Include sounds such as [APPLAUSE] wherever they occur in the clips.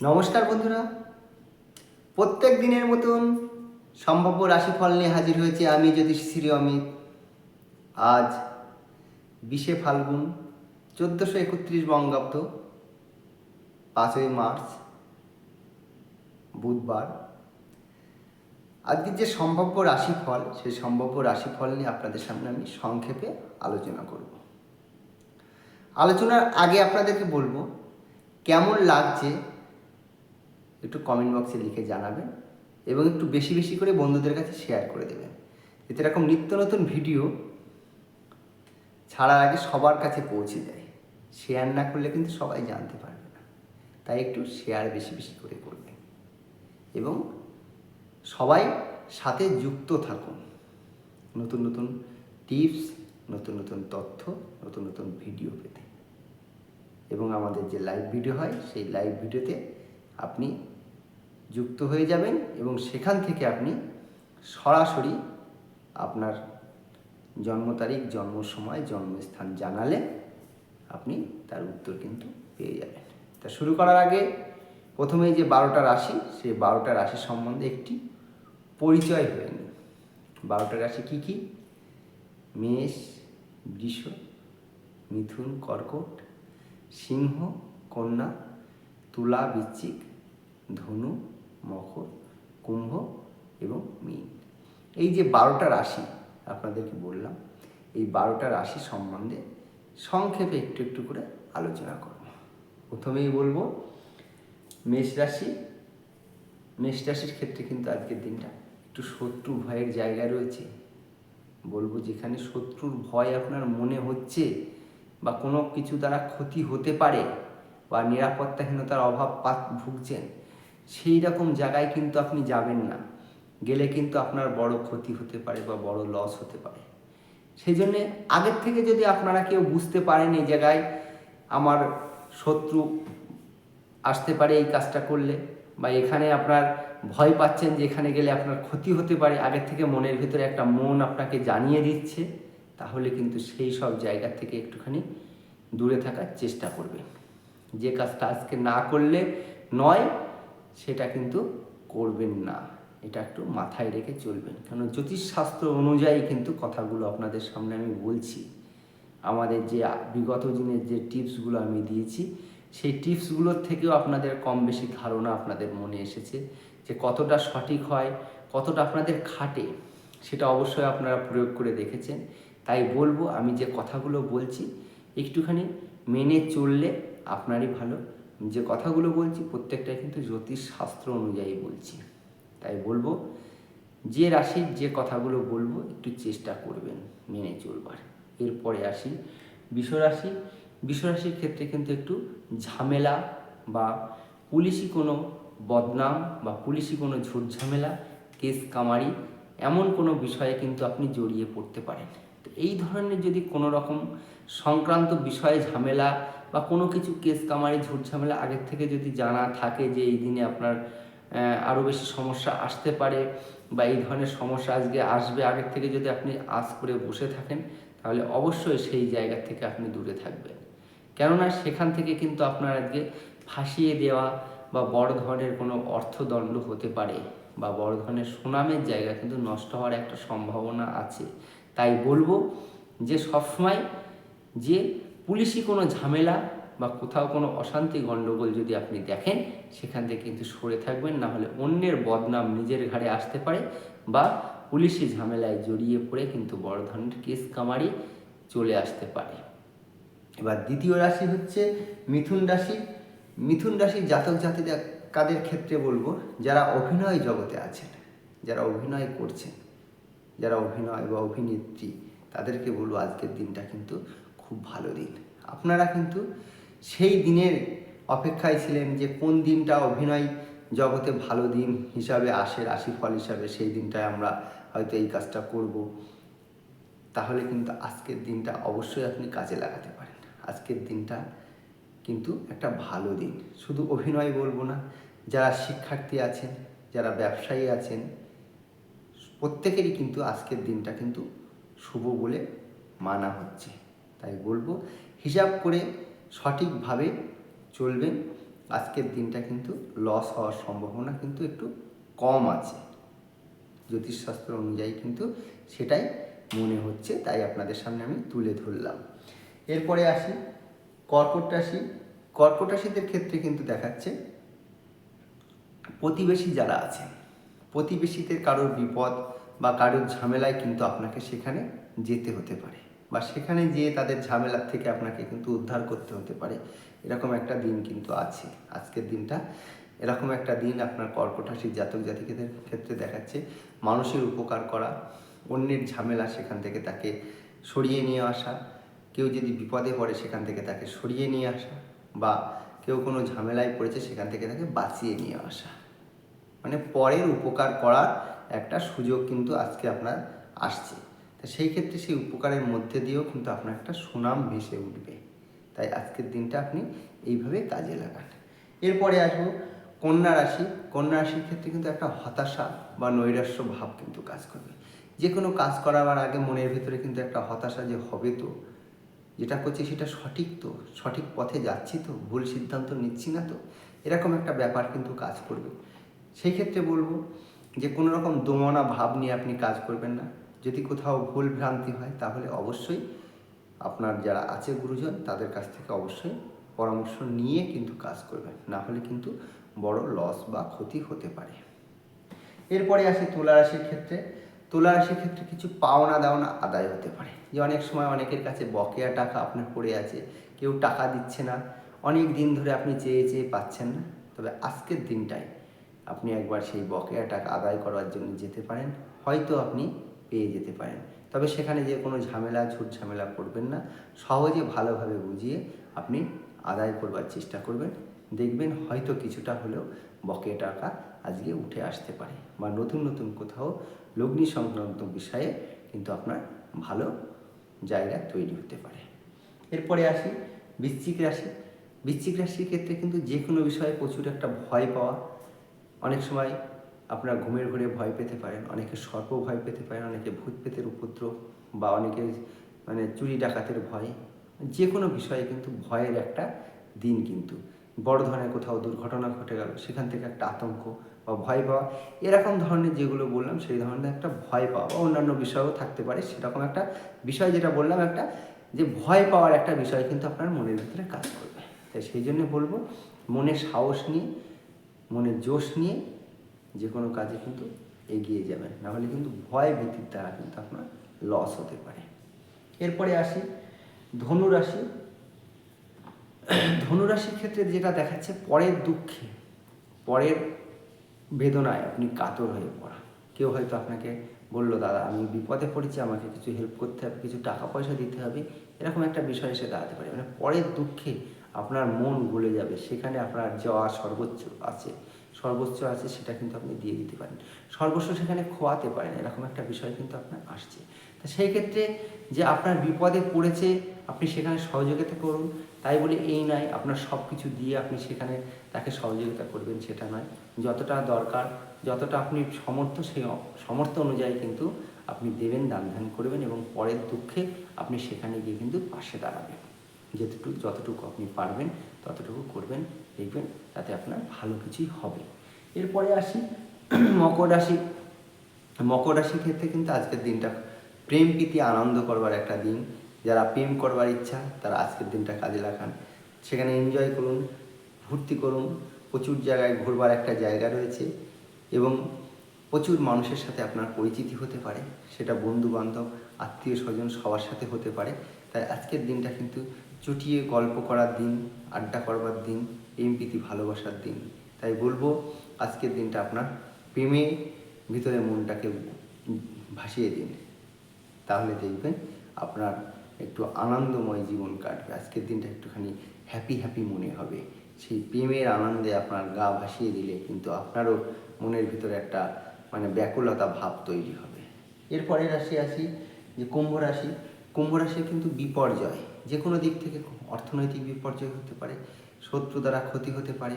নমস্কার বন্ধুরা। প্রত্যেক দিনের মতন সম্ভাব্য রাশিফল নিয়ে হাজির হয়েছে আমি জ্যোতিষ শ্রী অমিত। আজ বিশে ফাল্গুন, চোদ্দোশো একত্রিশ বঙ্গাব্দ, পাঁচই মার্চ, বুধবার। আজকের যে সম্ভাব্য রাশিফল সেই সম্ভাব্য রাশিফল নিয়ে আপনাদের সামনে আমি সংক্ষেপে আলোচনা করব। আলোচনার আগে আপনাদেরকে বলব, কেমন লাগছে একটু কমেন্ট বক্সে লিখে জানাবেন এবং একটু বেশি বেশি করে বন্ধুদের কাছে শেয়ার করে দেবেন। এতে এরকম নিত্য নতুন ভিডিও ছাড়ার আগে সবার কাছে পৌঁছে যায়। শেয়ার না করলে কিন্তু সবাই জানতে পারবে না। তাই একটু শেয়ার বেশি বেশি করে করবেন। এবং সবাই সাথে যুক্ত থাকুন। নতুন নতুন টিপস নতুন নতুন তথ্য, নতুন নতুন ভিডিও পেতে। এবং আমাদের যে লাইভ ভিডিও হয়, সেই লাইভ ভিডিওতে আপনি যুক্ত হয়ে যাবেন এবং সেখান থেকে আপনি সরাসরি আপনার জন্ম তারিখ, জন্ম সময়, জন্মস্থান জানালে আপনি তার উত্তর কিন্তু পেয়ে যাবেন। তা শুরু করার আগে প্রথমেই যে বারোটা রাশি সেই বারোটা রাশি সম্বন্ধে একটি পরিচয় হয়ে নিন। বারোটা রাশি কী কী? মেষ, বৃষ, মিথুন, কর্কট, সিংহ, কন্যা, তুলা, বৃশ্চিক, ধনু মকর, কুম্ভ এবং মীন। এই যে বারোটা রাশি আপনাদেরকে বললাম, এই বারোটা রাশি সম্বন্ধে সংক্ষেপে একটু একটু করে আলোচনা করব। প্রথমেই বলব, মেষ রাশি, মেষ রাশির ক্ষেত্রে কিন্তু আজকের দিনটা একটু শত্রু ভয়ের জায়গা রয়েছে। বলব যেখানে শত্রুর ভয় আপনার মনে হচ্ছে বা কোনো কিছু দ্বারা ক্ষতি হতে পারে বা নিরাপত্তাহীনতার অভাব ভুগছেন সেই রকম জায়গায় কিন্তু আপনি যাবেন না। গেলে কিন্তু আপনার বড় ক্ষতি হতে পারে বা বড় লস হতে পারে। সেই জন্যে আগের থেকে যদি আপনারা কেউ বুঝতে পারেন এই জায়গায় আমার শত্রু আসতে পারে এই কাজটা করলে বা এখানে আপনার ভয় পাচ্ছেন যে এখানে গেলে আপনার ক্ষতি হতে পারে, আগের থেকে মনের ভিতরে একটা মন আপনাকে জানিয়ে দিচ্ছে, তাহলে কিন্তু সেই সব জায়গা থেকে একটুখানি দূরে থাকার চেষ্টা করবেন যে কাজটা আজকে না করলে নয় সেটা কিন্তু করবেন না। এটা একটু মাথায় রেখে চলবেন। কারণ জ্যোতিষশাস্ত্র অনুযায়ী কিন্তু কথাগুলো আপনাদের সামনে আমি বলছি। আমাদের যে বিগত দিনের যে টিপসগুলো আমি দিয়েছি, সেই টিপসগুলোর থেকেও আপনাদের কম বেশি ধারণা আপনাদের মনে এসেছে যে কতটা সঠিক হয়, কতটা আপনাদের খাটে, সেটা অবশ্যই আপনারা প্রয়োগ করে দেখেছেন। তাই বলব, আমি যে কথাগুলো বলছি, একটুখানি মেনে চললে আপনারই ভালো। যে কথাগুলো বলছি, প্রত্যেকটাই কিন্তু জ্যোতিষ শাস্ত্র অনুযায়ী বলছি। তাই বলব, যে রাশির যে কথাগুলো বলব, একটু চেষ্টা করবেন মেনে চলবার। এরপরে আসি বিশ্বরাশি। বিশ্বরাশির ক্ষেত্রে কিন্তু একটু ঝামেলা বা পুলিশি কোনো বদনাম বা পুলিশি কোনো ঝুট ঝামেলা কেস কামারি, এমন কোনো বিষয়ে কিন্তু আপনি জড়িয়ে পড়তে পারেন। তো এই ধরনের যদি কোনো রকম সংক্রান্ত বিষয়ে ঝামেলা বা কোনো কিছু কেস কামারি, ঝুট ঝামেলা আগের থেকে যদি জানা থাকে যে এই দিনে আপনার আরও বেশি সমস্যা আসতে পারে বা এই ধরনের সমস্যা আজকে আসবে, আগের থেকে যদি আপনি আজ করে বসে থাকেন, তাহলে অবশ্যই সেই জায়গা থেকে আপনি দূরে থাকবেন। কেননা সেখান থেকে কিন্তু আপনার আজকে ফাঁসিয়ে দেওয়া বা বড় ধরনের কোনো অর্থদণ্ড হতে পারে বা বড় ধরনের সুনামের জায়গা কিন্তু নষ্ট হওয়ার একটা সম্ভাবনা আছে। তাই বলব যে সবসময় যে পুলিশি কোনো ঝামেলা বা কোথাও কোনো অশান্তি গণ্ডগোল যদি আপনি দেখেন, সেখান থেকে কিন্তু সরে থাকবেন, না হলে অন্যের বদনাম নিজের ঘাড়ে আসতে পারে বা পুলিশি ঝামেলায় জড়িয়ে পড়ে কিন্তু বড় ধরনের কেস কামারি চলে আসতে পারে। এবার দ্বিতীয় রাশি হচ্ছে মিথুন রাশি। মিথুন রাশির জাতক জাতিদের কাদের ক্ষেত্রে বলব? যারা অভিনয় জগতে আছেন, যারা অভিনয় করছেন। যারা অভিনয় বা অভিনেত্রী, তাদেরকে বলব আজকের দিনটা কিন্তু খুব ভালো দিন। আপনারা কিন্তু সেই দিনের অপেক্ষায় ছিলেন যে কোন দিনটা অভিনয় জগতে ভালো দিন হিসাবে আসে, রাশিফল হিসাবে সেই দিনটায় আমরা হয়তো এই কাজটা করব। তাহলে কিন্তু আজকের দিনটা অবশ্যই আপনি কাজে লাগাতে পারেন। আজকের দিনটা কিন্তু একটা ভালো দিন। শুধু অভিনয় বলব না, যারা শিক্ষার্থী আছেন, যারা ব্যবসায়ী আছেন প্রত্যেকেরই কিন্তু আজকের দিনটা কিন্তু শুভ বলে মানা হচ্ছে। তাই বলব, হিসাব করে সঠিকভাবে চলবেন। আজকের দিনটা কিন্তু লস হওয়ার সম্ভাবনা কিন্তু একটু কম আছে। জ্যোতিষশাস্ত্র অনুযায়ী কিন্তু সেটাই মনে হচ্ছে, তাই আপনাদের সামনে আমি তুলে ধরলাম। এরপরে আসি, কর্কট রাশি। কর্কট রাশিদের ক্ষেত্রে কিন্তু দেখাচ্ছে, প্রতিবেশী যারা আছে প্রতিবেশীদের কারোর বিপদ বা কারোর ঝামেলায় কিন্তু আপনাকে সেখানে যেতে হতে পারে বা সেখানে গিয়ে তাদের ঝামেলার থেকে আপনাকে কিন্তু উদ্ধার করতে হতে পারে। এরকম একটা দিন কিন্তু আছে। আজকের দিনটা এরকম একটা দিন আপনার কর্কট জাতক জাতিকেদের ক্ষেত্রে দেখাচ্ছে। মানুষের উপকার করা, অন্যের ঝামেলা সেখান থেকে তাকে সরিয়ে নিয়ে আসা, কেউ যদি বিপদে পড়ে সেখান থেকে তাকে সরিয়ে নিয়ে আসা বা কেউ কোনো ঝামেলায় পড়েছে সেখান থেকে তাকে বাঁচিয়ে নিয়ে আসা। মানে পরের উপকার করার একটা সুযোগ কিন্তু আজকে আপনার আসছে। তা সেই ক্ষেত্রে সেই উপকারের মধ্যে দিয়েও কিন্তু আপনার একটা সুনাম ভেসে উঠবে। তাই আজকের দিনটা আপনি এইভাবে কাজে লাগান। এরপরে আসব কন্যা রাশি। কন্যা রাশির ক্ষেত্রে কিন্তু একটা হতাশা বা নৈরাশ্য ভাব কিন্তু কাজ করবে। যে কোনো কাজ করাবার আগে মনের ভিতরে কিন্তু একটা হতাশা যে হবে তো? যেটা করছি সেটা সঠিক তো? সঠিক পথে যাচ্ছি তো? ভুল সিদ্ধান্ত নিচ্ছি না তো? এরকম একটা ব্যাপার কিন্তু কাজ করবে। সেই ক্ষেত্রে বলব যে কোনো রকম দোমনা ভাব নিয়ে আপনি কাজ করবেন না। যদি কোথাও ভুল ভ্রান্তি হয়, তাহলে অবশ্যই আপনার যারা আছে গুরুজন, তাদের কাছ থেকে অবশ্যই পরামর্শ নিয়ে কিন্তু কাজ করবেন। না হলে কিন্তু বড় লস বা ক্ষতি হতে পারে। এরপরে আসি তুলা রাশির ক্ষেত্রে। তুলা রাশির ক্ষেত্রে কিছু পাওনা দাওনা আদায় হতে পারে। যে অনেক সময় অনেকের কাছে বকেয়া টাকা আপনার পড়ে আছে, কেউ টাকা দিচ্ছে না। অনেক দিন ধরে আপনি চেয়ে চেয়ে পাচ্ছেন না। তবে আজকের দিনটায় আপনি একবার সেই বকেয়া টাকা আদায় করার জন্য যেতে পারেন, হয়তো আপনি পেয়ে যেতে পারেন। তবে সেখানে যে কোনো ঝামেলা, ঝুট ঝামেলা করবেন না। সহজে ভালোভাবে বুঝিয়ে আপনি আদায় করবার চেষ্টা করবেন। দেখবেন হয়তো কিছুটা হলেও বকেয়া টাকা আজকে উঠে আসতে পারে বা নতুন নতুন কোথাও লগ্নি সংক্রান্ত বিষয়ে কিন্তু আপনার ভালো জায়গা তৈরি হতে পারে। এরপরে আসি, বৃশ্চিক রাশি। বৃশ্চিক রাশির ক্ষেত্রে কিন্তু যে কোনো বিষয়ে প্রচুর একটা ভয় পাওয়া অনেক সময় আপনার ঘুমের ঘুরে ভয় পেতে পারেন, অনেকে সর্প ভয় পেতে পারেন, অনেকে ভূত পেতের উপদ্রব বা অনেকে মানে চুরি ডাকাতের ভয়। যে কোনো বিষয়ে কিন্তু ভয়ের একটা দিন কিন্তু। বড় ধরনের কোথাও দুর্ঘটনা ঘটে গেল, সেখান থেকে একটা আতঙ্ক বা ভয় পাওয়া। এরকম ধরনের যেগুলো বললাম, সেই ধরনের একটা ভয় পাওয়া বা অন্যান্য বিষয়ও থাকতে পারে। সেরকম একটা বিষয় যেটা বললাম, একটা যে ভয় পাওয়ার একটা বিষয় কিন্তু আপনার মনের ভিতরে কাজ করবে। তাই সেই জন্য বলব, মনে সাহস নিয়ে মনের জোশ নিয়ে যে কোনো কাজে কিন্তু এগিয়ে যাবেন। নাহলে কিন্তু ভয় ভীতির দ্বারা কিন্তু আপনার লস হতে পারে। এরপরে আসি ধনুরাশি ধনুরাশির ক্ষেত্রে যেটা দেখাচ্ছে পরের দুঃখে, পরের বেদনায় আপনি কাতর হয়ে পড়া। কেউ হয়তো আপনাকে বলল, দাদা, আমি বিপদে পড়েছি, আমাকে কিছু হেল্প করতে হবে, কিছু টাকা পয়সা দিতে হবে। এরকম একটা বিষয় এসে দাঁড়াতে পারে। মানে পরের দুঃখে আপনার মন গলে যাবে। সেখানে আপনার যাওয়া সর্বোচ্চ আছে। সর্বোচ্চ আছে সেটা কিন্তু আপনি দিয়ে দিতে পারেন। সর্বস্ব সেখানে খোয়াতে পারেন, এরকম একটা বিষয় কিন্তু আপনার আসছে। তা সেই ক্ষেত্রে যে আপনার বিপদে পড়েছে, আপনি সেখানে সহযোগিতা করুন। তাই বলে এই নয়, আপনার সব কিছু দিয়ে আপনি সেখানে তাকে সহযোগিতা করবেন, সেটা নয়। যতটা দরকার, যতটা আপনি সমর্থ সেই সমর্থ অনুযায়ী কিন্তু আপনি দেবেন, দান ধ্যান করবেন এবং পরের দুঃখে আপনি সেখানে গিয়ে কিন্তু পাশে দাঁড়াবেন। যতটুকু যতটুকু আপনি পারবেন, ততটুকু করবেন, দেখবেন তাতে আপনার ভালো কিছুই হবে। এরপরে আসি, মকর রাশি। মকর রাশির ক্ষেত্রে কিন্তু আজকের দিনটা প্রেম, প্রীতি, আনন্দ করবার একটা দিন। যারা প্রেম করবার ইচ্ছা, তারা আজকের দিনটা কাজে লাগান। সেখানে এনজয় করুন ভর্তি করুন, প্রচুর জায়গায় ঘুরবার একটা জায়গা রয়েছে এবং প্রচুর মানুষের সাথে আপনার পরিচিতি হতে পারে। সেটা বন্ধু বান্ধব আত্মীয় স্বজন সবার সাথে হতে পারে। তাই আজকের দিনটা কিন্তু চুটিয়ে গল্প করার দিন, আড্ডা করবার দিন প্রেম প্রীতি ভালোবাসার দিন। তাই বলব, আজকের দিনটা আপনার প্রেমে ভিতরে মনটাকে ভাসিয়ে দিন। তাহলে দেখবেন আপনার একটু আনন্দময় জীবন কাটবে। আজকের দিনটা একটুখানি হ্যাপি হ্যাপি মনে হবে। সেই প্রেমের আনন্দে আপনার গা ভাসিয়ে দিলে কিন্তু আপনারও মনের ভিতরে একটা মানে ব্যাকুলতা ভাব তৈরি হবে। এরপরে রাশি আসি, যে কুম্ভ রাশি। কুম্ভ রাশির কিন্তু বিপর্যয়। যে কোনো দিক থেকে অর্থনৈতিক বিপর্যয় হতে পারে, শত্রু দ্বারা ক্ষতি হতে পারে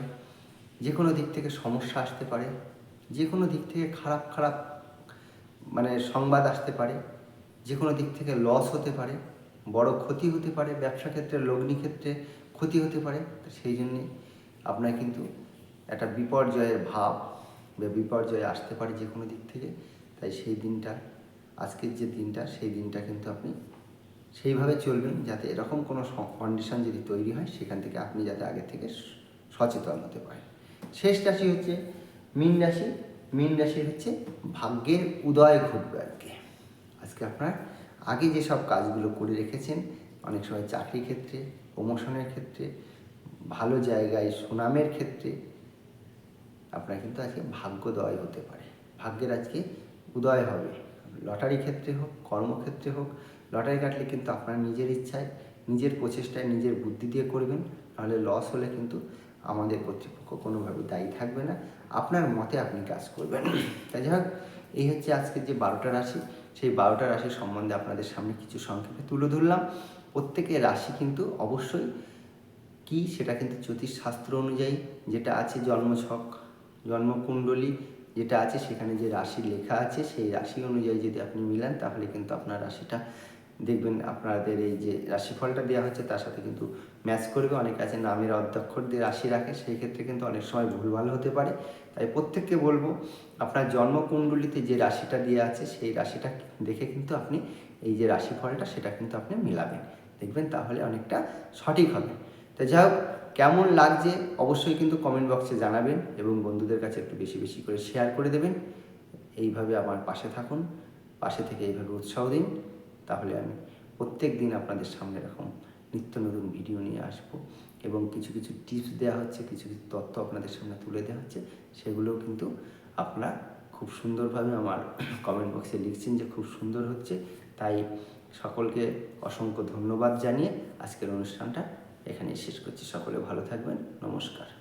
যে কোনো দিক থেকে সমস্যা আসতে পারে যে কোনো দিক থেকে খারাপ খারাপ মানে সংবাদ আসতে পারে যে কোনো দিক থেকে লস হতে পারে, বড় ক্ষতি হতে পারে, ব্যবসা ক্ষেত্রে, লগ্নি ক্ষেত্রে ক্ষতি হতে পারে সেই জন্যে আপনার কিন্তু একটা বিপর্যয়ের ভাব বা বিপর্যয় আসতে পারে যে কোনো দিক থেকে। তাই সেই দিনটা, আজকের যে দিনটা, সেই দিনটা কিন্তু আপনি সেইভাবে চলবেন যাতে এরকম কোনো কন্ডিশন যদি তৈরি হয়, সেখান থেকে আপনি যাতে আগে থেকে সচেতন হতে পারেন। শেষ রাশি হচ্ছে মীন রাশি। মীন রাশি হচ্ছে ভাগ্যের উদয় ঘটবে আর কি। আজকে আপনার আগে যেসব কাজগুলো করে রেখেছেন, অনেক সময় চাকরি ক্ষেত্রে প্রমোশনের ক্ষেত্রে, ভালো জায়গায়, সুনামের ক্ষেত্রে, আপনার কিন্তু আজকে ভাগ্যোদয় হতে পারে। ভাগ্যের আজকে উদয় হবে। লটারি ক্ষেত্রে হোক, কর্মক্ষেত্রে হোক লটারি কাটলে কিন্তু আপনার নিজের ইচ্ছায়, নিজের প্রচেষ্টায়, নিজের বুদ্ধি দিয়ে করবেন নাহলে লস হলে কিন্তু আমাদের কর্তৃপক্ষ কোনোভাবে দায়ী থাকবে না। আপনার মতে আপনি কাজ করবেন। তাই যাই হোক, এই হচ্ছে আজকের যে বারোটা রাশি, সেই বারোটা রাশি সম্বন্ধে আপনাদের সামনে কিছু সংক্ষেপে তুলে ধরলাম। প্রত্যেকের রাশি কিন্তু অবশ্যই কি সেটা কিন্তু জ্যোতিষশাস্ত্র অনুযায়ী যেটা আছে জন্মছক, জন্মকুণ্ডলী যেটা আছে সেখানে যে রাশি লেখা আছে, সেই রাশি অনুযায়ী যদি আপনি মিলান, তাহলে কিন্তু আপনার রাশিটা দেখবেন আপনাদের এই যে রাশিফলটা দেওয়া হচ্ছে তার সাথে কিন্তু ম্যাচ করবে। অনেক আছে নামের অধ্যক্ষর দিয়ে রাশি রাখে, সেই ক্ষেত্রে কিন্তু অনেক সময় ভুলভাল হতে পারে। তাই প্রত্যেককে বলব, আপনার জন্মকুণ্ডলিতে যে রাশিটা দেওয়া আছে, সেই রাশিটা দেখে কিন্তু আপনি এই যে রাশিফলটা, সেটা কিন্তু আপনি মিলাবেন। দেখবেন তাহলে অনেকটা সঠিক হবে। তো যাই হোক, কেমন লাগছে অবশ্যই কিন্তু কমেন্ট বক্সে জানাবেন এবং বন্ধুদের কাছে একটু বেশি বেশি করে শেয়ার করে দেবেন। এইভাবে আমার পাশে থাকুন। পাশে থেকে এইভাবে উৎসাহ দিন। তাহলে আমি প্রত্যেক দিন আপনাদের সামনে এরকম নিত্য নতুন ভিডিও নিয়ে আসব এবং কিছু কিছু টিপস দেওয়া হচ্ছে, কিছু কিছু তথ্য আপনাদের সামনে তুলে দেওয়া হচ্ছে, সেগুলোও কিন্তু আপনারা খুব সুন্দরভাবে আমার [CLEARS THROAT] কমেন্ট বক্সে লিখছেন যে খুব সুন্দর হচ্ছে। তাই সকলকে অসংখ্য ধন্যবাদ জানিয়ে আজকের অনুষ্ঠানটা এখানেই শেষ করছি। সকলে ভালো থাকবেন। নমস্কার।